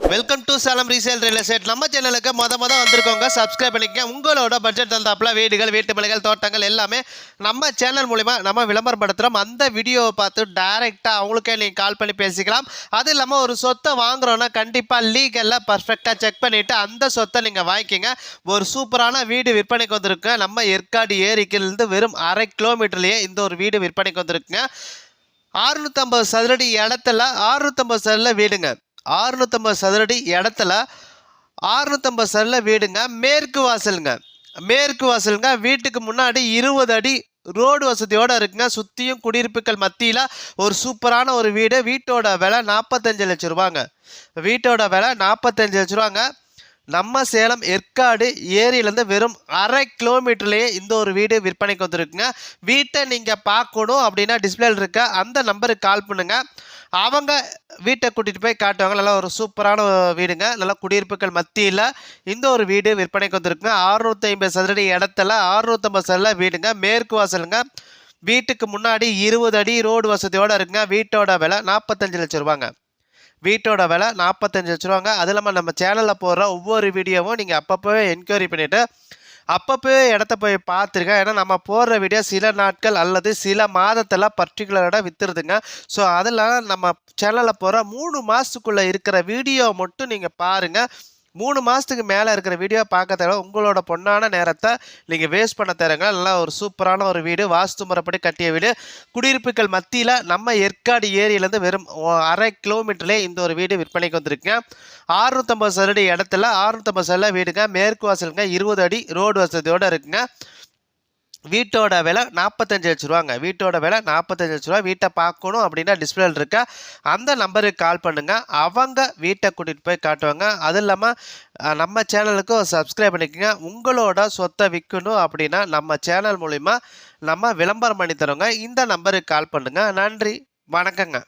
Welcome to Salem resale real estate நம்ம சேனலுக்கு மொத மொத வந்திருக்கோங்க. சப்ஸ்கிரைப் பண்ணிக்க உங்களோட பட்ஜெட் தந்தாப்புல வீடுகள் வீட்டு மலைகள் தோட்டங்கள் எல்லாமே நம்ம சேனல் மூலிமா நம்ம விளம்பரப்படுத்துகிறோம் அந்த வீடியோவை பார்த்து டைரெக்டாக அவங்களுக்கே நீங்கள் கால் பண்ணி பேசிக்கலாம். அது இல்லாமல் ஒரு சொத்தை வாங்குறோன்னா கண்டிப்பாக லீகலில் பர்ஃபெக்டாக செக் பண்ணிவிட்டு அந்த சொத்தை நீங்கள் வாங்கிக்கிங்க. ஒரு சூப்பரான வீடு விற்பனைக்கு வந்திருக்கு. நம்ம ஏற்காடு ஏரிக்கிலிருந்து வெறும் அரை கிலோமீட்டர்லேயே இந்த ஒரு வீடு விற்பனைக்கு வந்திருக்குங்க. ஆறுநூற்றம்பது சதுரடி இடத்துல ஆறுநூற்றம்பது சதுரில் வீடுங்க. அறுநூற்றம்பது சதுரடி இடத்துல அறுநூற்றம்பது சதுரில் வீடுங்க. மேற்கு வாசலுங்க. மேற்கு வாசலுங்க. வீட்டுக்கு முன்னாடி இருபது அடி ரோடு வசதியோடு இருக்குங்க. சுற்றியும் குடியிருப்புகள் மத்தியில் ஒரு சூப்பரான ஒரு வீடு. வீட்டோட விலை நாற்பத்தஞ்சு லட்ச ரூபாங்க. வீட்டோட விலை நாற்பத்தஞ்சு லட்ச ரூபாங்க. நம்ம சேலம் ஏற்காடு ஏரியிலேருந்து வெறும் அரை கிலோமீட்டர்லேயே இந்த ஒரு வீடு விற்பனைக்கு வந்திருக்குங்க. வீட்டை நீங்கள் பார்க்கணும் அப்படின்னா டிஸ்பிளேல இருக்க அந்த நம்பருக்கு கால் பண்ணுங்கள் அவங்க வீட்டை கூட்டிகிட்டு போய் காட்டுவாங்க. நல்லா ஒரு சூப்பரான வீடுங்க. நல்லா குடியிருப்புகள் மத்தியில் இந்த ஒரு வீடு விற்பனைக்கு வந்திருக்குங்க. அறுநூற்றி ஐம்பது சதுரடி இடத்துல அறுநூற்றம்பது சதுர வீடுங்க. மேற்கு வாசலுங்க. வீட்டுக்கு முன்னாடி இருபது அடி ரோடு வசதியோடு இருக்குங்க. வீட்டோட விலை நாற்பத்தஞ்சு லட்சம் ரூபாங்க. வீட்டோட விலை நாற்பத்தஞ்சு லட்ச ரூபாங்க. அது இல்லாமல் நம்ம சேனலில் போடுற ஒவ்வொரு வீடியோவும் நீங்கள் அப்பப்போவே என்கொயரி பண்ணிவிட்டு அப்பப்போ இடத்த போய் பார்த்துருக்கேன் ஏன்னா நம்ம போடுற வீடியோ சில நாட்கள் அல்லது சில மாதத்தில் பர்டிகுலராக விற்றுருதுங்க ஸோ அதெல்லாம் நம்ம சேனலில் போகிற மூணு மாதத்துக்குள்ளே இருக்கிற வீடியோ மட்டும் நீங்கள் பாருங்கள் மூணு மாதத்துக்கு மேலே இருக்கிற வீடியோ பார்க்க தேவை உங்களோட பொண்ணான நேரத்தை நீங்கள் வேஸ்ட் பண்ண தருங்க நல்லா ஒரு சூப்பரான ஒரு வீடு வாஸ்து முறைப்படி கட்டிய வீடு. குடியிருப்புகள் மத்தியில் நம்ம ஏற்காடு ஏரியிலேருந்து வெறும் அரை கிலோமீட்டர்லேயே இந்த ஒரு வீடு விற்பனைக்கு வந்திருக்குங்க. ஆறுநூற்றம்பது சதுரடி இடத்துல ஆறுநூற்றம்பது சதுர வீடுங்க. மேற்கு வாசலுங்க இருபது அடி ரோடு வசதியோடு இருக்குங்க. வீட்டோட விலை நாற்பத்தஞ்சு லட்ச ரூபாங்க. வீட்டோட விலை நாற்பத்தஞ்சு லட்ச ரூபா வீட்டை பார்க்கணும் அப்படின்னா டிஸ்பிளேல இருக்க அந்த நம்பருக்கு கால் பண்ணுங்கள் அவங்க வீட்டை கூட்டிகிட்டு போய் காட்டுவாங்க. அதுவும் இல்லாமல் நம்ம சேனலுக்கு சப்ஸ்கிரைப் பண்ணிக்கோங்க. உங்களோட சொத்தை விற்கணும் அப்படின்னா நம்ம சேனல் மூலிமா நம்ம விளம்பரம் பண்ணி தரோங்க இந்த நம்பருக்கு கால் பண்ணுங்கள் நன்றி. வணக்கங்க.